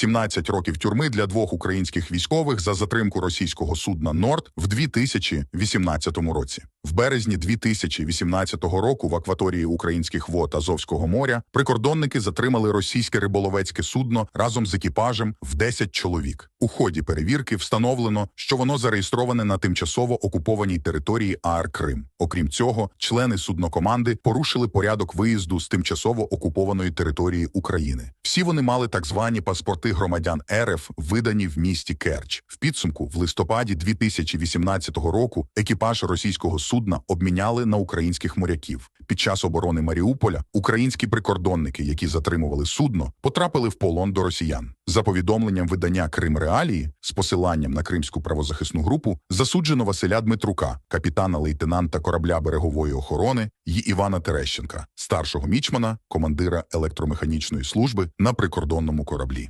17 років тюрми для двох українських військових за затримку російського судна Норд в 2018 році. В березні 2018 року в акваторії українських вод Азовського моря прикордонники затримали російське риболовецьке судно разом з екіпажем в 10 чоловік. У ході перевірки встановлено, що воно зареєстроване на тимчасово окупованій території АР Крим. Окрім цього, члени суднокоманди порушили порядок виїзду з тимчасово окупованої території України. Всі вони мали так звані паспорти громадян РФ, видані в місті Керч. В підсумку, в листопаді 2018 року, екіпаж російського судна обміняли на українських моряків. Під час оборони Маріуполя українські прикордонники, які затримували судно, потрапили в полон до росіян. За повідомленням видання Крим Реалії з посиланням на Кримську правозахисну групу засуджено Василя Дмитрука, капітана лейтенанта корабля берегової охорони й Івана Терещенка, старшого мічмана, командира електромеханічної служби на прикордонному кораблі.